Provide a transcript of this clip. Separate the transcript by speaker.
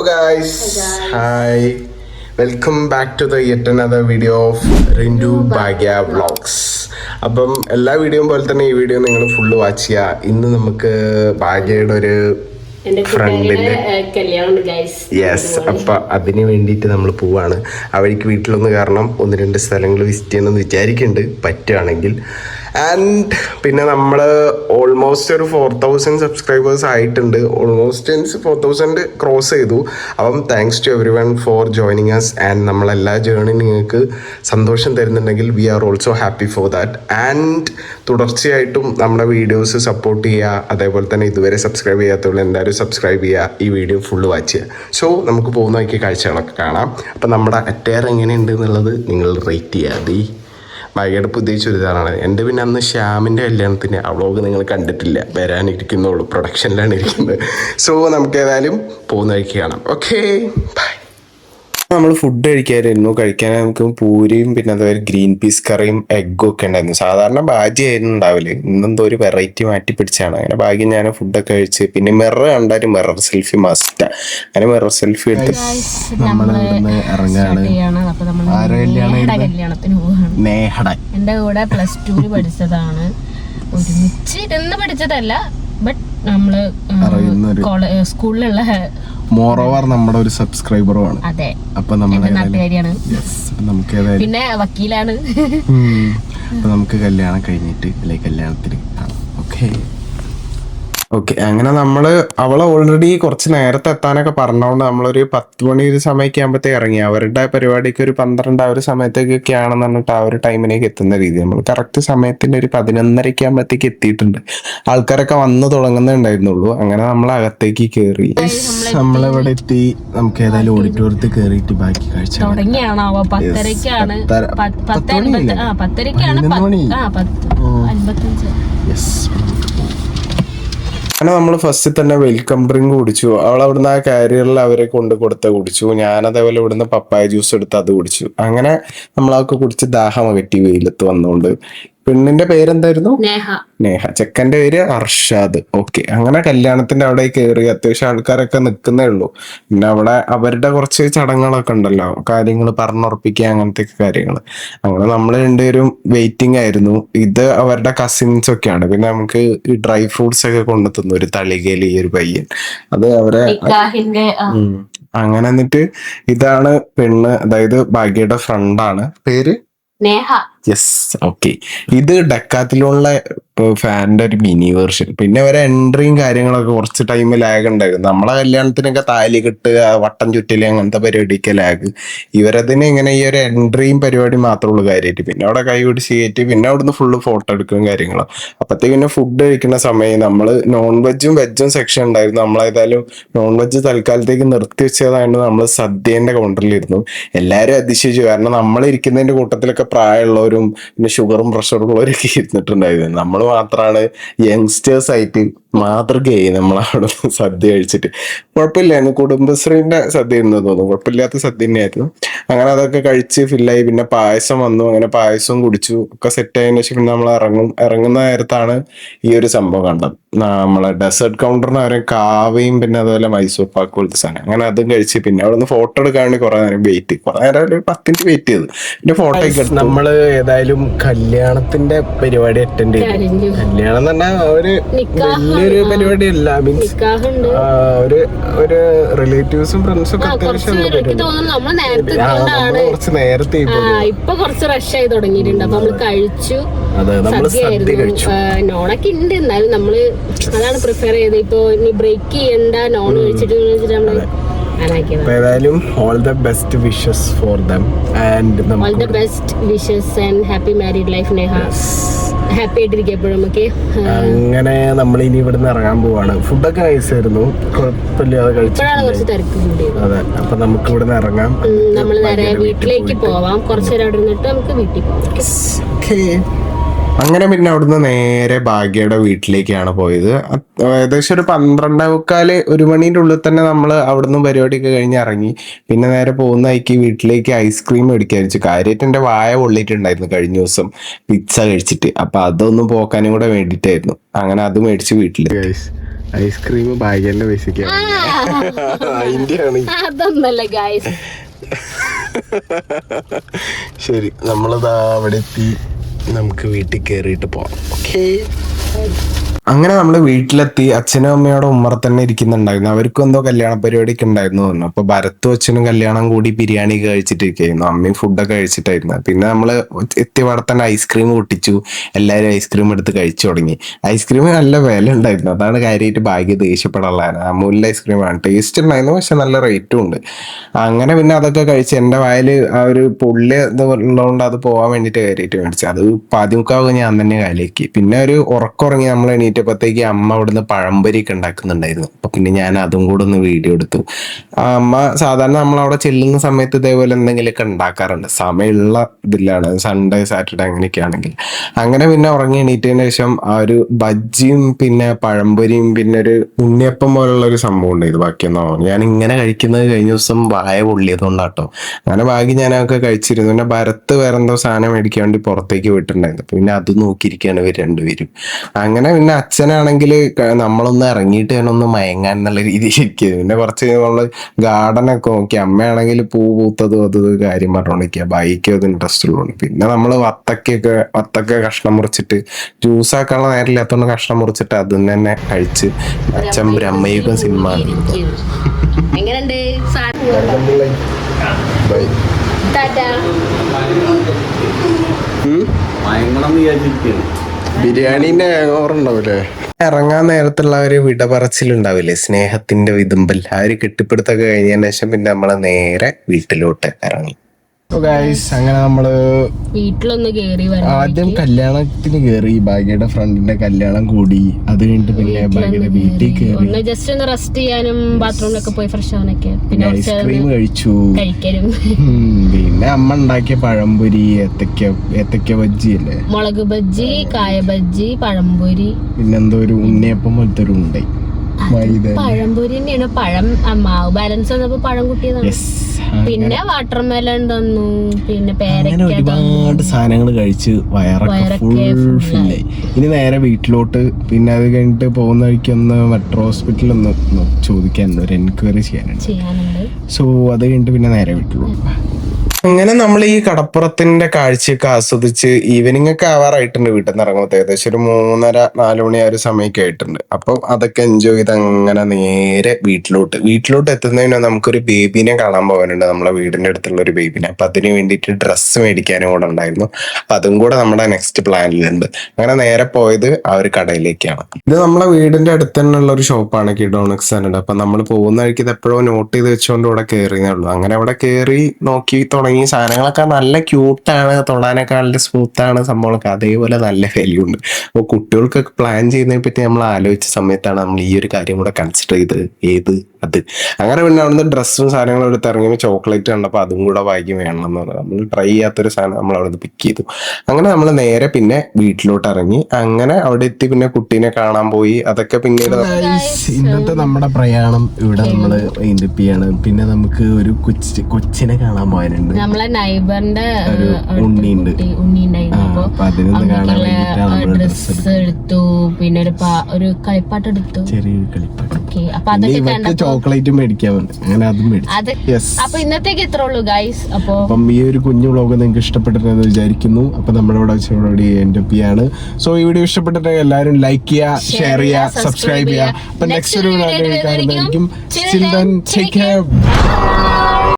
Speaker 1: Hello guys hi welcome back to the yet another video of Rindu Bhagya vlogs അപ്പം എല്ലാ വീഡിയോയും പോലെ തന്നെ ഈ വീഡിയോ നിങ്ങൾ ഫുള്ള് വാച്ച് ചെയ്യുക ഇന്ന് നമുക്ക് ഭാഗ്യയുടെ ഒരു ഫ്രണ്ടിന്റെ യെസ് അപ്പൊ അതിന് വേണ്ടിയിട്ട് നമ്മൾ പോവാണ്. അവർക്ക് വീട്ടിലൊന്ന് കാരണം ഒന്ന് രണ്ട് സ്ഥലങ്ങൾ വിസിറ്റ് ചെയ്യണമെന്ന് വിചാരിക്കുന്നുണ്ട് പറ്റുകയാണെങ്കിൽ ആൻഡ് പിന്നെ നമ്മൾ ഓൾമോസ്റ്റ് ഒരു ഫോർ തൗസൻഡ് സബ്സ്ക്രൈബേഴ്സ് ആയിട്ടുണ്ട്. Almost means four thousand cross ചെയ്തു. അപ്പം thanks to everyone for joining us and നമ്മളെല്ലാ ജേണി നിങ്ങൾക്ക് സന്തോഷം തരുന്നുണ്ടെങ്കിൽ we are also happy for that and തുടർച്ചയായിട്ടും നമ്മുടെ വീഡിയോസ് സപ്പോർട്ട് ചെയ്യുക. അതേപോലെ തന്നെ ഇതുവരെ സബ്സ്ക്രൈബ് ചെയ്യാത്തവരെ എന്തായാലും സബ്സ്ക്രൈബ് ചെയ്യുക. ഈ വീഡിയോ ഫുള്ള് വാച്ച് ചെയ്യുക. സോ നമുക്ക് പോകുന്ന വഴിക്ക് കാഴ്ചകളൊക്കെ കാണാം. അപ്പം നമ്മുടെ അറ്റയർ എങ്ങനെയുണ്ട് എന്നുള്ളത് നിങ്ങൾ റേറ്റ് ചെയ്യാതെ ഭയങ്കര പുതിയ ചുരിദാറാണ്. എന്റെ പിന്നെ അന്ന് ശ്യാമിന്റെ കല്യാണത്തിന് ആ നിങ്ങൾ കണ്ടിട്ടില്ല. വരാനിരിക്കുന്നുള്ളൂ പ്രൊഡക്ഷനിലാണ് ഇരിക്കുന്നത്. സോ നമുക്ക് ഏതായാലും പോകുന്ന വഴിക്ക് കാണാം. ഓക്കേ നമ്മൾ ഫുഡ് കഴിക്കാമായിരുന്നു കഴിക്കാൻ നമുക്ക് പൂരിയും പിന്നെ അതുപോലെ ഗ്രീൻ പീസ് കറിയും എഗ്ഗും ഒക്കെ ഉണ്ടായിരുന്നു. സാധാരണ ബാജി ആയിരുന്നു ഉണ്ടാവില്ല ഇന്നെന്തോ ഒരു വെറൈറ്റി മാറ്റി പിടിച്ചാണ്. അങ്ങനെ ഭാഗ്യം ഞാൻ ഫുഡൊക്കെ കഴിച്ച് പിന്നെ മിറർ കണ്ടാലും മിറർ സെൽഫി മസ്റ്റാ അങ്ങനെ മിറർ സെൽഫി എടുത്ത് നമ്മൾ ഇറങ്ങാണ്.
Speaker 2: എന്റെ കൂടെ പ്ലസ് ടുവിൽ പഠിച്ചതാണ്. ഒരുമിച്ച് ഇരുന്ന് പഠിച്ചതല്ല ബട്ട് നമ്മൾ സ്കൂളിലുള്ള
Speaker 1: മോറോവർ നമ്മുടെ ഒരു സബ്സ്ക്രൈബറുമാണ്
Speaker 2: അതെ.
Speaker 1: അപ്പൊ
Speaker 2: നമ്മുടെ നാട്ടുകാരിയാണ്.
Speaker 1: നമുക്ക്
Speaker 2: പിന്നെ വക്കീലാണ്.
Speaker 1: നമുക്ക് കല്യാണം കഴിഞ്ഞിട്ട് അല്ലെ കല്യാണത്തിന് ഓക്കെ ഓക്കെ അങ്ങനെ നമ്മൾ അവൾ ഓൾറെഡി കുറച്ച് നേരത്തെ എത്താനൊക്കെ പറഞ്ഞതുകൊണ്ട് നമ്മളൊരു പത്ത് മണി ഒരു സമയമൊക്കെ ആകുമ്പോഴത്തേക്ക് ഇറങ്ങി. അവരുടെ പരിപാടിക്ക് ഒരു പന്ത്രണ്ട് ആ ഒരു സമയത്തേക്കൊക്കെ ആണെന്ന് പറഞ്ഞിട്ട് ആ ഒരു ടൈമിലേക്ക് എത്തുന്ന രീതി. നമ്മൾ കറക്റ്റ് സമയത്തിന്റെ ഒരു പതിനൊന്നരയ്ക്ക് ആകുമ്പോഴത്തേക്ക് എത്തിയിട്ടുണ്ട്. ആൾക്കാരൊക്കെ വന്നു തുടങ്ങുന്നുണ്ടായിരുന്നുള്ളൂ അങ്ങനെ നമ്മൾ അകത്തേക്ക് കയറി നമ്മളിവിടെ എത്തി? നമുക്ക് ഏതായാലും ഓഡിറ്റോറിയത്തിൽ കയറിയിട്ട് ബാക്കി കാഴ്ച
Speaker 2: തുടങ്ങിയാണാവോ? പത്തരക്കാണ് അൻപത്തഞ്ച്
Speaker 1: യെസ് അങ്ങനെ നമ്മൾ ഫസ്റ്റ് തന്നെ വെൽക്കം ഡ്രിങ്ക് കുടിച്ചു. അവൾ അവിടുന്ന് ആ കാരിയറിൽ അവരെ കൊണ്ട് കൊടുത്ത കുടിച്ചു. ഞാൻ അതേപോലെ ഇവിടുന്ന് പപ്പായ ജ്യൂസ് എടുത്ത് അത് കുടിച്ചു. അങ്ങനെ നമ്മളൊക്കെ കുടിച്ച് ദാഹം അകറ്റി വെയിലത്ത് വന്നുകൊണ്ട് പെണ്ണിന്റെ പേരെന്തായിരുന്നു?
Speaker 2: നേഹ.
Speaker 1: നേഹ. ചെക്കന്റെ പേര് അർഷാദ്. ഓക്കെ. അങ്ങനെ കല്യാണത്തിന്റെ അവിടെ കയറി അത്യാവശ്യം ആൾക്കാരൊക്കെ നിൽക്കുന്നേ ഉള്ളൂ. പിന്നെ അവിടെ അവരുടെ കുറച്ച് ചടങ്ങുകളൊക്കെ ഉണ്ടല്ലോ. കാര്യങ്ങൾ പറഞ്ഞുറപ്പിക്കുക അങ്ങനത്തെ കാര്യങ്ങൾ. അങ്ങനെ നമ്മൾ രണ്ടുപേരും വെയിറ്റിംഗ് ആയിരുന്നു. ഇത് അവരുടെ കസിൻസ് ഒക്കെയാണ്. പിന്നെ നമുക്ക് ഈ ഡ്രൈ ഫ്രൂട്ട്സ് ഒക്കെ കൊണ്ടു തന്നു. ഒരു തളികയിൽ ഈ ഒരു പയ്യൻ. അത് അവരെ അങ്ങനെ എന്നിട്ട് ഇതാണ് പെണ്ണ്. അതായത് ഭാഗ്യയുടെ ഫ്രണ്ടാണ് പേര്?
Speaker 2: നേഹ.
Speaker 1: യെസ് ഓക്കെ ഇത് ഡക്കാത്തിലുള്ള ഫാനിന്റെ ഒരു മിനി വേർഷൻ പിന്നെ ഒരു എൻട്രിയും കാര്യങ്ങളൊക്കെ കുറച്ച് ടൈം ലാഗ് ഉണ്ടായിരുന്നു. നമ്മളെ കല്യാണത്തിനൊക്കെ താലി കെട്ടുക വട്ടം ചുറ്റൽ അങ്ങനത്തെ പരിപാടിയൊക്കെ ലാഗ് ഇവരതിന് ഇങ്ങനെ ഈ ഒരു എൻട്രിയും പരിപാടി മാത്രമേ ഉള്ളൂ കാര്യമായിട്ട് പിന്നെ അവിടെ കൈ പിടിച്ച് കയറ്റി പിന്നെ അവിടുന്ന് ഫുള്ള് ഫോട്ടോ എടുക്കുകയും കാര്യങ്ങളും. അപ്പത്തേക്ക് പിന്നെ ഫുഡ് കഴിക്കുന്ന സമയം നമ്മൾ നോൺ വെജും വെജും സെക്ഷൻ ഉണ്ടായിരുന്നു. നമ്മളേതായാലും നോൺ വെജ് തൽക്കാലത്തേക്ക് നിർത്തി വെച്ചതായിട്ട് നമ്മൾ സദ്യേന്റെ കൗണ്ടറിലിരുന്നു എല്ലാവരും അതിശയിച്ചു. കാരണം നമ്മൾ ഇരിക്കുന്നതിന്റെ കൂട്ടത്തിലൊക്കെ പ്രായമുള്ളവരും പിന്നെ ഷുഗറും പ്രഷറും ഉള്ളവരൊക്കെ ഇരുന്നിട്ടുണ്ടായിരുന്നു. നമ്മൾ മാത്രമാണ് യങ്സ്റ്റേഴ്സ് ആയിട്ട് മാതൃകയായി നമ്മൾ അവിടെ സദ്യ കഴിച്ചിട്ട്. കുഴപ്പമില്ലായിരുന്നു കുടുംബശ്രീന്റെ സദ്യ എന്ന് തോന്നുന്നു. കുഴപ്പമില്ലാത്ത സദ്യ തന്നെയായിരുന്നു. അങ്ങനെ അതൊക്കെ കഴിച്ച് ഫില്ലായി പിന്നെ പായസം വന്നു. അങ്ങനെ പായസവും കുടിച്ചു. ഒക്കെ സെറ്റ് ആയതിനു ശേഷം പിന്നെ നമ്മൾ ഇറങ്ങും ഇറങ്ങുന്ന നേരത്താണ് ഈ ഒരു സംഭവം കണ്ടത്. നമ്മളെ ഡെസേർട്ട് കൗണ്ടറിന് അവരെ കാവയും പിന്നെ അതുപോലെ മൈസൂർ പാക്ക് പോലത്തെ സാധനം. അങ്ങനെ അതും കഴിച്ച് പിന്നെ അവിടെ നിന്ന് ഫോട്ടോ എടുക്കാൻ വേണ്ടി കുറെ നേരം വെയിറ്റ് കുറെ നേരം ഒരു പത്ത് മിനിറ്റ് വെയിറ്റ് ചെയ്തു. പിന്നെ ഫോട്ടോ ഒക്കെ നമ്മൾ ഏതായാലും കല്യാണത്തിന്റെ പരിപാടി അറ്റൻഡ്
Speaker 2: ചെയ്തു.
Speaker 1: കല്യാണം തന്നെ അവർ ഒരു
Speaker 2: നിക്കാഹ്.
Speaker 1: വലിയൊരു പരിപാടിയല്ല. മീൻസ് ഒരു ഒരു റിലേറ്റീവ്സും ഫ്രണ്ട്സും ഒക്കെ അത്യാവശ്യം കുറച്ച് നേരത്തെ
Speaker 2: ഇപ്പൊ കുറച്ച് റഷ് ആയി തുടങ്ങിയിട്ടുണ്ട്. അപ്പൊ നമ്മൾ കഴിച്ചു.
Speaker 1: അതെ നമ്മൾ കഴിച്ചു.
Speaker 2: നോണൊക്കെ ഉണ്ട് എന്നാലും നമ്മൾ അതാണ് പ്രിഫർ ചെയ്തത്. ഇപ്പൊ ഇനി ബ്രേക്ക് ചെയ്യണ്ട. നോൺ കഴിച്ചിട്ട് എന്ന് വെച്ചിട്ട്
Speaker 1: നമ്മൾ ഏതായാലും all the best wishes for them and
Speaker 2: all the best wishes and happy married life Neha happy ആയിട്ടിരിക്കും എപ്പോഴും ഓക്കെ
Speaker 1: അങ്ങനെ നമ്മൾ ഇനി ഇവിടുന്ന് ഇറങ്ങാൻ പോവാണ്. ഫുഡൊക്കെ കഴിച്ചായിരുന്നു. കുഴപ്പമില്ലാതെ കഴിച്ചു
Speaker 2: കുറച്ച് തിരക്ക്
Speaker 1: അതെ. അപ്പൊ നമുക്ക് ഇവിടുന്ന് ഇറങ്ങാം.
Speaker 2: നമ്മൾ നേരെ വീട്ടിലേക്ക് പോവാം. കുറച്ചു നേരം അവിടെ നിന്നിട്ട് നമുക്ക് വീട്ടിൽ പോവാം.
Speaker 1: അങ്ങനെ പിന്നെ അവിടുന്ന് നേരെ ഭാഗ്യയുടെ വീട്ടിലേക്കാണ് പോയത്. ഏകദേശം ഒരു പന്ത്രണ്ടേ മുക്കാൽ ഒരു മണീന്റെ ഉള്ളിൽ തന്നെ നമ്മൾ അവിടുന്ന് പരിപാടിയൊക്കെ കഴിഞ്ഞ് ഇറങ്ങി. പിന്നെ നേരെ പോകുന്ന വഴിക്ക് വീട്ടിലേക്ക് ഐസ്ക്രീം മേടിക്കാൻ വെച്ചു കാര്യമായിട്ട് എന്റെ വായ പൊള്ളിയിട്ടുണ്ടായിരുന്നു കഴിഞ്ഞ ദിവസം. പിസ്സ കഴിച്ചിട്ട്. അപ്പൊ അതൊന്നും പോക്കാനും കൂടെ വേണ്ടിയിട്ടായിരുന്നു. അങ്ങനെ അത് മേടിച്ച് വീട്ടിൽ ഐസ്ക്രീം ഭാഗ്യന്റെ പൈസക്ക്
Speaker 2: അതൊന്നല്ല ഗായ്സ്
Speaker 1: ശരി നമ്മളിതാ അവിടെ എത്തി. നമുക്ക് വീട്ടിൽ കയറിയിട്ട് പോവാം. ഓക്കേ അങ്ങനെ നമ്മൾ വീട്ടിലെത്തി അച്ഛനും അമ്മയോടെ ഉമ്മറ തന്നെ ഇരിക്കുന്നുണ്ടായിരുന്നു. അവർക്കും എന്തോ കല്യാണ പരിപാടിയൊക്കെ ഉണ്ടായിരുന്നു തോന്നുന്നു. അപ്പൊ ഭരത്തും അച്ഛനും കല്യാണം കൂടി ബിരിയാണി കഴിച്ചിട്ടിരിക്കുന്നു അമ്മയും ഫുഡൊക്കെ കഴിച്ചിട്ടായിരുന്നു. പിന്നെ നമ്മൾ എത്തിയവിടെ തന്നെ ഐസ്ക്രീം പൊട്ടിച്ചു. എല്ലാവരും ഐസ്ക്രീം എടുത്ത് കഴിച്ചു തുടങ്ങി. ഐസ്ക്രീം നല്ല വില ഉണ്ടായിരുന്നു. അതാണ് കാര്യമായിട്ട് ഭാഗ്യ ദേഷ്യപ്പെടാനുള്ളതാണ് ഐസ്ക്രീം ഐസ്ക്രീമാണ് ടേസ്റ്റ് ഉണ്ടായിരുന്നു പക്ഷെ നല്ല റേറ്റും ഉണ്ട്. അങ്ങനെ പിന്നെ അതൊക്കെ കഴിച്ച് എന്റെ വായിൽ ആ ഒരു പുള്ളി ഇത് ഉള്ളതുകൊണ്ട് അത് പോകാൻ വേണ്ടിയിട്ട് കയറിയിട്ട് മേടിച്ചു. അത് പാതിമുക്കാവ് ഞാൻ തന്നെ കാലിയാക്കി. പിന്നെ ഒരു ഉറക്കുറങ്ങി നമ്മൾ എണീറ്റപ്പോഴത്തേക്ക് അമ്മ അവിടുന്ന് പഴംപൊരിയൊക്കെ ഉണ്ടാക്കുന്നുണ്ടായിരുന്നു. അപ്പൊ പിന്നെ ഞാൻ അതും കൂടെ ഒന്ന് വീഡിയോ എടുത്തു. അമ്മ സാധാരണ നമ്മൾ അവിടെ ചെല്ലുന്ന സമയത്ത് ഇതേപോലെ എന്തെങ്കിലുമൊക്കെ ഉണ്ടാക്കാറുണ്ട്. സമയമുള്ള ഇതിലാണ്. സൺഡേ സാറ്റർഡേ അങ്ങനെയൊക്കെ ആണെങ്കിൽ. അങ്ങനെ പിന്നെ ഉറങ്ങി എണീറ്റതിന് ശേഷം ആ ഒരു ബജ്ജിയും പിന്നെ പഴംപൊരിയും പിന്നെ ഒരു ഉണ്ണിയപ്പം പോലുള്ള ഒരു സംഭവം ഉണ്ട് ഇത് ബാക്കിയൊന്നും ഞാൻ ഇങ്ങനെ കഴിക്കുന്നത് കഴിഞ്ഞ ദിവസം വായ പൊള്ളിയതുകൊണ്ടാട്ടോ. അങ്ങനെ ബാക്കി ഞാനൊക്കെ കഴിച്ചിരുന്നു. പിന്നെ ഭരത്ത് വേറെ എന്തോ സാധനം മേടിക്കാൻ വേണ്ടി പുറത്തേക്ക് വിട്ടിട്ടുണ്ടായിരുന്നു. പിന്നെ അത് നോക്കിയിരിക്കുകയാണ് ഇവർ രണ്ടുപേരും. അങ്ങനെ പിന്നെ അച്ഛനാണെങ്കിൽ നമ്മളൊന്ന് ഇറങ്ങിയിട്ട് തന്നെ ഒന്ന് മയങ്ങാൻ എന്നുള്ള രീതിയിൽ ഇരിക്കുക. പിന്നെ കുറച്ച് നമ്മൾ ഗാർഡനൊക്കെ നോക്കി. അമ്മയാണെങ്കിൽ പൂ പൂത്തതും അത് കാര്യം പറഞ്ഞോണ്ടിരിക്കുക. ബൈക്ക് അത് ഇൻട്രസ്റ്റ് ഉള്ളതുകൊണ്ട്. പിന്നെ നമ്മൾ വത്തക്കൊക്കെ വത്തക്ക കഷ്ണം മുറിച്ചിട്ട് ജ്യൂസ് ആക്കാനുള്ള നേരമില്ലാത്തതുകൊണ്ട് കഷ്ണം മുറിച്ചിട്ട് അത് തന്നെ കഴിച്ച് അച്ഛൻ ബ്രഹ്മയുഗം സിനിമ.
Speaker 2: എങ്ങനെയുണ്ട്?
Speaker 1: Bye.
Speaker 2: ടാറ്റാ
Speaker 3: മയങ്ങണം വിചാരിച്ചിരിക്കുകയാണ്.
Speaker 1: ബിരിയാണീന്റെ ഓറുണ്ടാവില്ലേ ഇറങ്ങാൻ നേരത്തുള്ള ഒരു വിട പറച്ചിലുണ്ടാവില്ലേ? സ്നേഹത്തിന്റെ വിതുമ്പൽ. ആ ഒരു കെട്ടിപ്പിടുത്തൊക്കെ കഴിഞ്ഞതിന് ശേഷം പിന്നെ നമ്മളെ നേരെ വീട്ടിലോട്ട് ഇറങ്ങി. അങ്ങനെ നമ്മൾ
Speaker 2: വീട്ടിലൊന്ന് കേറി
Speaker 1: ആദ്യം കല്യാണത്തിന് കേറി ഭാഗ്യയുടെ ഫ്രണ്ടിന്റെ കല്യാണം കൂടി. അത് കഴിഞ്ഞിട്ട് പിന്നെ ഭാഗ്യയുടെ വീട്ടിൽ കേറി.
Speaker 2: ഒന്ന് ജസ്റ്റ് ഒന്ന് റെസ്റ്റ് ചെയ്യാനും ബാത്റൂമിലൊക്കെ പോയി ഫ്രഷ് ആവാനൊക്കെ. പിന്നെ
Speaker 1: ഐസ്ക്രീം കഴിച്ചു.
Speaker 2: കഴിക്കാനും
Speaker 1: ഉം, പിന്നെ അമ്മ ഉണ്ടാക്കിയ പഴംപൊരി ഏത്തക്ക ഏത്തക്ക ബജ്ജി അല്ലേ
Speaker 2: മുളക് ബജ്ജി കായ ബജ്ജി പഴംപൊരി.
Speaker 1: പിന്നെന്തോ ഒരു ഉണ്ണിയപ്പം പോലത്തെ ഒരു ഉണ്ടായി
Speaker 2: പഴംപൊരി തന്നെയാണ്. പഴം മാവ് ബാലൻസ് വന്നപ്പോ പഴം കുട്ടിയതാണ്. പിന്നെ വാട്ടർ മെലൺ തന്നു. പിന്നെ പേരക്ക
Speaker 1: ഒരുപാട് സാധനങ്ങൾ കഴിച്ച് വയറൊക്കെ ഫുൾ ഫില്ലായി ഇനി നേരെ വീട്ടിലോട്ട് പിന്നെ അത് കഴിഞ്ഞിട്ട് പോകുന്ന വഴിക്ക് ഒന്ന് മെട്രോ ഹോസ്പിറ്റലിൽ ഒന്ന് ചോദിക്കാനുണ്ട് ഒരു എൻക്വയറി ചെയ്യാനുണ്ട്. സോ അത് കഴിഞ്ഞിട്ട് പിന്നെ നേരെ വീട്ടിലോട്ട് അങ്ങനെ നമ്മൾ ഈ കടപ്പുറത്തിന്റെ കാഴ്ചയൊക്കെ ആസ്വദിച്ച് ഈവനിങ് ഒക്കെ ആവാറായിട്ടുണ്ട്. വീട്ടിൽ നിന്ന് ഇറങ്ങുമ്പോൾ ഏകദേശം ഒരു മൂന്നര നാല് മണി ആ ഒരു സമയമൊക്കെ ആയിട്ടുണ്ട്. അപ്പം അതൊക്കെ എൻജോയ് ചെയ്ത് അങ്ങനെ നേരെ വീട്ടിലോട്ട്. വീട്ടിലോട്ട് എത്തുന്നതിന് നമുക്കൊരു ബേബിനെ കാണാൻ പോകാനുണ്ട്. നമ്മളെ വീടിന്റെ അടുത്തുള്ള ഒരു ബേബിനെ. അപ്പൊ അതിന് വേണ്ടിയിട്ട് ഡ്രസ്സ് മേടിക്കാനും കൂടെ ഉണ്ടായിരുന്നു. അപ്പൊ അതും കൂടെ നമ്മുടെ നെക്സ്റ്റ് പ്ലാനിലുണ്ട് അങ്ങനെ നേരെ പോയത് ആ ഒരു കടയിലേക്കാണ്. ഇത് നമ്മളെ വീടിന്റെ അടുത്ത് തന്നെയുള്ള ഒരു ഷോപ്പാണ് കിഡോണിക്സ് ആണ് അപ്പൊ നമ്മൾ പോകുന്ന വഴിക്ക് ഇത് എപ്പോഴും നോട്ട് ചെയ്ത് വെച്ചുകൊണ്ട് ഇവിടെ കയറിയേ ഉള്ളൂ. അങ്ങനെ അവിടെ കയറി നോക്കി തുടങ്ങി. സാധനങ്ങളൊക്കെ നല്ല ക്യൂട്ടാണ് തൊടാനേക്കാളുടെ സ്മൂത്താണ് സംഭവങ്ങളൊക്കെ. അതേപോലെ നല്ല വാല്യൂ ഉണ്ട്. അപ്പോൾ കുട്ടികൾക്കൊക്കെ പ്ലാൻ ചെയ്യുന്നതിനെ പറ്റി നമ്മൾ ആലോചിച്ച സമയത്താണ് നമ്മൾ ഈ ഒരു കാര്യം കൂടെ കൺസിഡർ ചെയ്തത്. ഏത് അത്. അങ്ങനെ പിന്നെ അവിടുന്ന് ഡ്രസ്സും സാധനങ്ങളും എടുത്ത് ഇറങ്ങി ചോക്ലേറ്റ് കണ്ടപ്പോൾ അതും കൂടെ വാങ്ങി വേണം എന്ന് പറഞ്ഞു. നമ്മൾ ട്രൈ ചെയ്യാത്തൊരു സാധനം നമ്മൾ അവിടുന്ന് പിക്ക് ചെയ്തു. അങ്ങനെ നമ്മൾ നേരെ പിന്നെ വീട്ടിലോട്ട് ഇറങ്ങി. അങ്ങനെ അവിടെ എത്തി പിന്നെ കുട്ടീനെ കാണാൻ പോയി. അതൊക്കെ പിന്നീട് ഇന്നത്തെ നമ്മുടെ പ്രയാണം ഇവിടെ നമ്മൾ ചെയ്യാണ്. പിന്നെ നമുക്ക് ഒരു കൊച്ചി കൊച്ചിനെ കാണാൻ പോയാലുണ്ട്
Speaker 2: നമ്മളെ നൈബറിന്റെ
Speaker 1: ഒരു ഉണ്ണിയുണ്ട്.
Speaker 2: അപ്പൊ
Speaker 1: അതിനൊന്ന് കാണാൻ ഡ്രസ്സ്
Speaker 2: ഡ്രസ് എടുത്തു. പിന്നെ ഒരു ഒരു കളിപ്പാട്ട് എടുത്തു.
Speaker 1: ചെറിയൊരു കളിപ്പാട്ട്.
Speaker 2: ഓക്കെ അപ്പൊ അതൊക്കെ
Speaker 1: ചോക്ലേറ്റ് മേടിക്കാൻ വേണ്ടി. അങ്ങനെ അതും മേടിച്ചു.
Speaker 2: അത്
Speaker 1: യെസ്
Speaker 2: അപ്പൊ ഇന്നത്തേക്ക് ഇത്ര ഉള്ളൂ ഗൈസ് അപ്പൊ
Speaker 1: അപ്പം ഈ ഒരു കുഞ്ഞു വ്ളോഗ് നിങ്ങൾക്ക് ഇഷ്ടപ്പെട്ടിട്ടെന്ന് വിചാരിക്കുന്നു. അപ്പൊ നമ്മുടെ ഇവിടെ എന്റെ ഒപ്പ് ആണ് സോ ഈ വീഡിയോ ഇഷ്ടപ്പെട്ടിട്ട് എല്ലാവരും ലൈക്ക് ചെയ്യുക ഷെയർ ചെയ്യുക സബ്സ്ക്രൈബ് ചെയ്യുക. അപ്പൊ നെക്സ്റ്റ് ഒരു വീഡിയോ
Speaker 2: കാണുന്നതായിരിക്കും
Speaker 1: ടേക്ക് കെയർ.